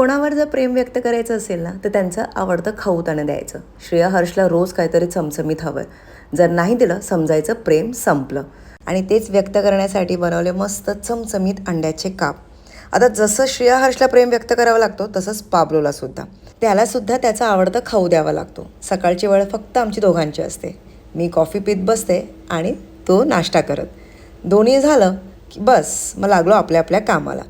कोणावर जर प्रेम व्यक्त करायचं असेल ना तर त्यांचं आवडतं खाऊ त्यानं द्यायचं. श्रेया हर्षला रोज काहीतरी चमचमीत हवं जर नाही दिलं समजायचं प्रेम संपलं. आणि तेच व्यक्त करण्यासाठी बनवले मस्त चमचमीत अंड्याचे काप. आता जसं श्रेया हर्षला प्रेम व्यक्त करावा लागतो तसंच पाबलोला सुद्धा. त्याला सुद्धा त्याचा आवडतं खाऊ द्यावा लागतो. सकाळची वेळ फक्त आमची दोघांची असते. मी कॉफी पीत बसते आणि तो नाश्ता करत. दोन्ही झालं की बस मग लागलो आपल्या आपल्या कामाला.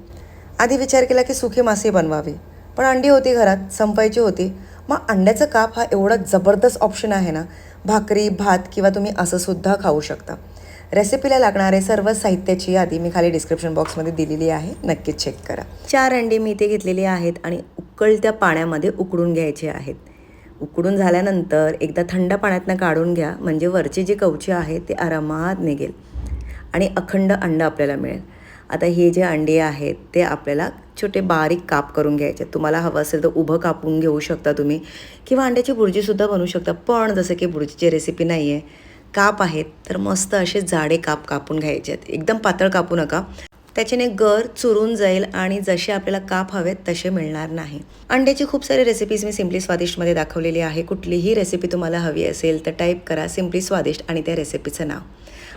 आधी विचार केला की सुखे मासे बनवावी. पण अंडी होती घरात संपायची होती. मग अंड्याचं काप हा एवढा जबरदस्त ऑप्शन आहे ना भाकरी भात किंवा तुम्ही असंसुद्धा खाऊ शकता. रेसिपीला लागणारे सर्व साहित्याची यादी मी खाली डिस्क्रिप्शन बॉक्समध्ये दिलेली आहे. नक्कीच चेक करा. चार अंडी मी इथे घेतलेली आहेत आणि उकळत्या पाण्यामध्ये उकडून घ्यायचे आहेत. उकडून झाल्यानंतर एकदा थंड पाण्यातनं काढून घ्या म्हणजे वरची जी कवची आहे ते आरामात निघेल. आणि अखंड अंड आपल्याला मिळेल. आता हे जे अंडे आहेत ते आपल्याला छोटे बारीक काप करून घ्यायचे. तुम्हाला हवं असेल तर उभं कापून घेऊ शकता तुम्ही. किंवा अंड्याची बुर्जीसुद्धा बनवू शकता. पण जसं की बुर्जीची रेसिपी नाही आहे काप आहेत तर मस्त असे जाडे काप कापून घ्यायचे आहेत. एकदम पातळ कापू नका. त्याच्याने गर चुरून जाईल आणि जसे आपल्याला काप हवेत तसे मिळणार नाही. अंड्याची खूप सारी रेसिपीज मी सिम्पली स्वादिष्टमध्ये दाखवलेली आहे. कुठलीही रेसिपी तुम्हाला हवी असेल तर टाईप करा सिम्पली स्वादिष्ट आणि त्या रेसिपीचं नाव.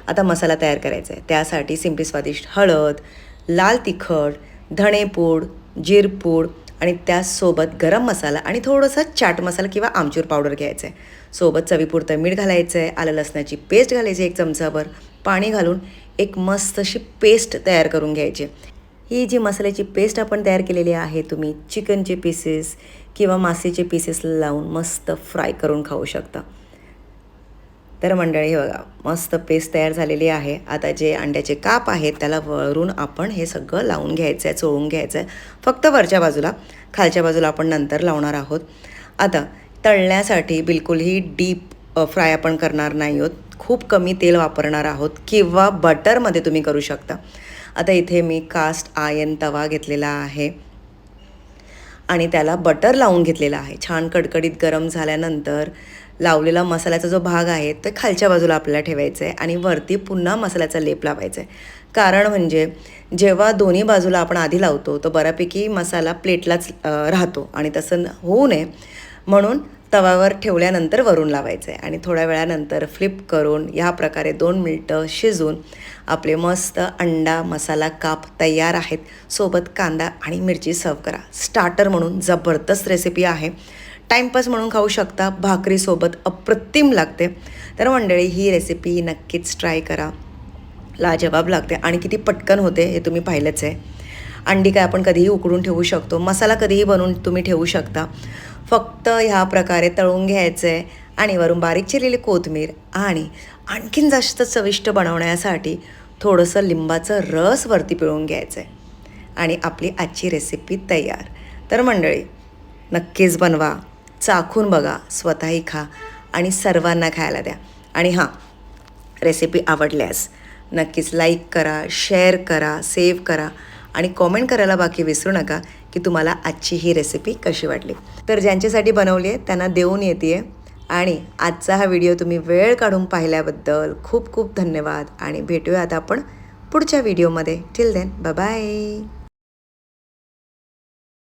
आता मसाला तयार करायचा आहे. त्यासाठी सिम्पली स्वादिष्ट हळद लाल तिखट धणेपूड जिरपूड आणि त्यासोबत गरम मसाला आणि थोडंसं चाट मसाला किंवा आमचूर पावडर घ्यायचं आहे. सोबत चवीपुरतं मीठ घालायचं आहे. आलं लसणाची पेस्ट घालायची एक चमचाभर. पाणी घालून एक मस्त अशी पेस्ट तयार करून घ्यायची ही जी मसाल्याची पेस्ट आपण तयार केलेली आहे तुम्ही चिकनचे पीसेस किंवा मासेचे पीसेस लावून मस्त फ्राय करून खाऊ शकता. तर मंडळी हे बघा मस्त पेस्ट तयार झालेली आहे. आता जे अंड्याचे काप आहेत त्याला वळून आपण हे सगळं लावून घ्यायचं आहे चोळून घ्यायचं आहे फक्त वरच्या बाजूला खालच्या बाजूला आपण नंतर लावणार आहोत. आता तळण्यासाठी बिलकुलही डीप फ्राय आपण करणार नाही आहोत. खूप कमी तेल वापरणार आहोत किंवा बटरमध्ये तुम्ही करू शकता. आता इथे मी कास्ट आयन तवा घेतलेला आहे. आणि त्याला बटर लावून घेतलेला आहे. छान कडकडीत गरम झाल्यानंतर लावलेला मसाल्याचा जो भाग आहे तो खालच्या बाजूला आपल्याला ठेवायचा आहे आणि वरती पुन्हा मसाल्याचा लेप लावायचा आहे कारण म्हणजे जेव्हा दोन्ही बाजूला आपण आधी लावतो तो बऱ्यापैकी मसाला प्लेटलाच राहतो आणि तसं होऊ नये. म्हणून तव्यावर ठेवल्यानंतर वरून लावायचं आहे आणि थोड्या वेळानंतर फ्लिप करून ह्या प्रकारे दोन मिनटं शिजून आपले मस्त अंडा मसाला काप तयार आहेत. सोबत कांदा आणि मिरची सर्व करा. स्टार्टर म्हणून जबरदस्त रेसिपी आहे. टाईमपास म्हणून खाऊ शकता. भाकरीसोबत अप्रतिम लागते. तर मंडळी ही रेसिपी नक्कीच ट्राय करा. लाजवाब लागते. आणि किती पटकन होते हे तुम्ही पाहिलंच आहे. अंडी काय आपण कधीही उकडून ठेवू शकतो. मसाला कधीही बनवून तुम्ही ठेवू शकता. फक्त ह्या प्रकारे तळून घ्यायचं आहे आणि वरून बारीक चिरलेली कोथमीर आणि आणखीन जास्त चविष्ट बनवण्यासाठी थोडंसं लिंबाचं रस वरती पिळून घ्यायचं आहे आणि आपली आजची रेसिपी तयार. तर मंडळी नक्कीच बनवा. चाखून बघा स्वतःही खा आणि सर्वांना खायला द्या. आणि हां रेसिपी आवडल्यास नक्कीच लाईक करा शेअर करा सेव्ह करा आणि कॉमेंट करायला बाकी विसरू नका की तुम्हाला आजची ही रेसिपी कशी वाटली. तर ज्यांच्यासाठी बनवली आहे त्यांना देऊन येते आहे आणि आजचा हा व्हिडिओ तुम्ही वेळ काढून पाहिल्याबद्दल खूप खूप धन्यवाद. आणि भेटूया आता आपण पुढच्या व्हिडिओमध्ये टिल देन बाय